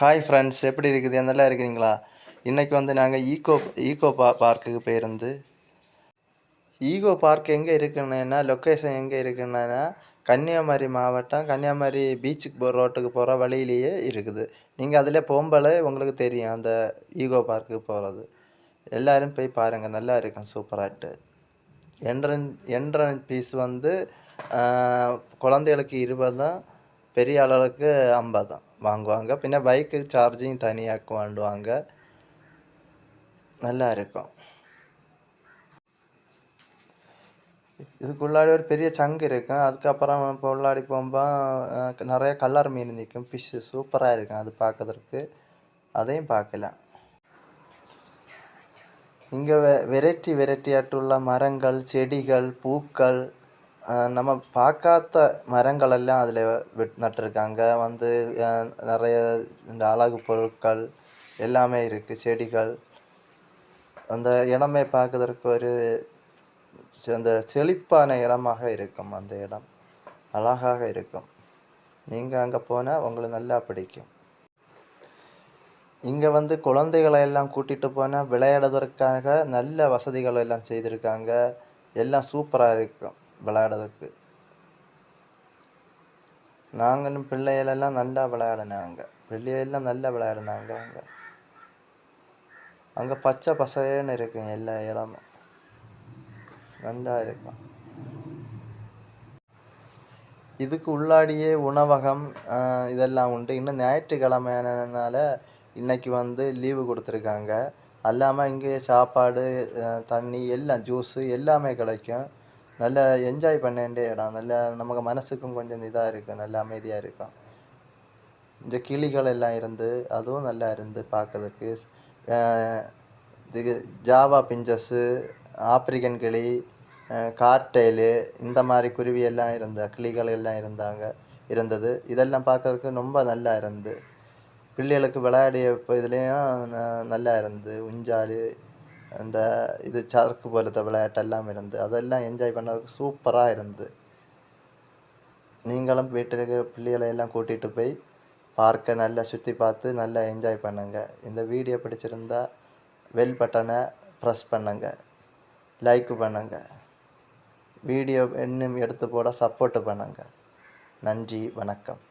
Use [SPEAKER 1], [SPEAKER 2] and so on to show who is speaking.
[SPEAKER 1] Hi friends எப்படி இருக்குது? நல்லா இருக்கிறீங்களா? இன்றைக்கி வந்து நாங்கள் ஈகோ ஈகோ பா பார்க்குக்கு போயிருந்து ஈகோ பார்க் எங்கே இருக்குன்னா லொக்கேஷன் எங்கே இருக்குன்னா கன்னியாகுமரி மாவட்டம் கன்னியாகுமரி பீச்சுக்கு போகிற ரோட்டுக்கு போகிற வழியிலேயே இருக்குது. நீங்கள் அதில் போகும்போலே உங்களுக்கு தெரியும் அந்த ஈகோ பார்க்குக்கு போகிறது எல்லோரும் போய் பாருங்கள் நல்லா இருக்கும் சூப்பராகிட்டு என்ட்ரன் என்ட்ரன் ஃபீஸ் வந்து குழந்தைகளுக்கு இருபது தான் பெரிய ஆளுகளுக்கு ஐம்பது தான் வாங்குவாங்க. பின்ன பைக்கு சார்ஜிங் தனியாக வாங்குவாங்க நல்லா இருக்கும். இதுக்குள்ளாடி ஒரு பெரிய சங்கு இருக்கும் அதுக்கப்புறம் இப்போ உள்ளாடி போகும்போது நிறைய கலர் மீன் நிற்கும் ஃபிஷ்ஷு சூப்பராக இருக்கும் அது பார்க்கறதுக்கு அதையும் பார்க்கலாம் இங்கே வெ வெரைட்டி வெரைட்டியாட்டுள்ள மரங்கள் செடிகள் பூக்கள் நம்ம பார்க்காத மரங்களெல்லாம் அதில் வெட் நட்டிருக்காங்க. வந்து நிறைய இந்த அழகு பொருட்கள் எல்லாமே இருக்குது செடிகள். அந்த இடமே பார்க்கறதுக்கு ஒரு அந்த செழிப்பான இடமாக இருக்கும் அந்த இடம். அழகாக இருக்கும். நீங்கள் அங்கே போனால் உங்களுக்கு நல்லா பிடிக்கும். இங்கே வந்து குழந்தைகளை எல்லாம் கூட்டிகிட்டு போனால் விளையாடுவதற்காக நல்ல வசதிகள் எல்லாம் செய்திருக்காங்க. எல்லாம் சூப்பராக இருக்கும். விளையாடுறதுக்கு. நாங்களும் பிள்ளைகளெல்லாம் நல்லா விளையாடினாங்க. பிள்ளைகளெல்லாம் நல்லா விளையாடினாங்க அங்கே. அங்கே பச்சை பசேன்னு இருக்கும் எல்லா இடமும். நல்லா இருக்கும். இதுக்கு உள்ளாடியே உணவகம் இதெல்லாம் உண்டு. இன்னும் ஞாயிற்றுக்கிழமைனால இன்னைக்கு வந்து லீவு கொடுத்துருக்காங்க. அல்லாமல் இங்கே சாப்பாடு தண்ணி எல்லாம் ஜூஸு எல்லாமே கிடைக்கும். நல்லா என்ஜாய் பண்ண வேண்டிய இடம். நல்லா நமக்கு மனசுக்கும் கொஞ்சம் இதாக இருக்கும் நல்லா அமைதியாக இருக்கும் இந்த கிளிகள் எல்லாம் இருந்து அதுவும் நல்லா இருந்து பார்க்கறதுக்கு இது ஜாவா பிஞ்சஸ்ஸு ஆப்பிரிக்கன் கிளி கார்டெயிலு இந்த மாதிரி குருவி எல்லாம் இருந்த கிளிகள் எல்லாம் இருந்தாங்க இருந்தது. இதெல்லாம் பார்க்கறதுக்கு ரொம்ப நல்லா இருந்து. பிள்ளைகளுக்கு விளையாடிய இதுலேயும் நல்லா இருந்து. உஞ்சாலு அந்த இது சரக்கு போலத்த விளையாட்டெல்லாம் இருந்து அதெல்லாம் என்ஜாய் பண்ணுறதுக்கு சூப்பராக இருந்து. நீங்களும் வீட்டில் இருக்கிற பிள்ளைகளை எல்லாம் கூட்டிகிட்டு போய் பார்க்கை நல்லா சுற்றி பார்த்து நல்லா என்ஜாய் பண்ணுங்கள் இந்த வீடியோ பிடிச்சிருந்தா வெல் பட்டனை ப்ரெஸ் பண்ணுங்கள் லைக் பண்ணுங்கள் வீடியோ இன்னும் எடுத்து போட சப்போர்ட் பண்ணுங்கள் நன்றி வணக்கம்.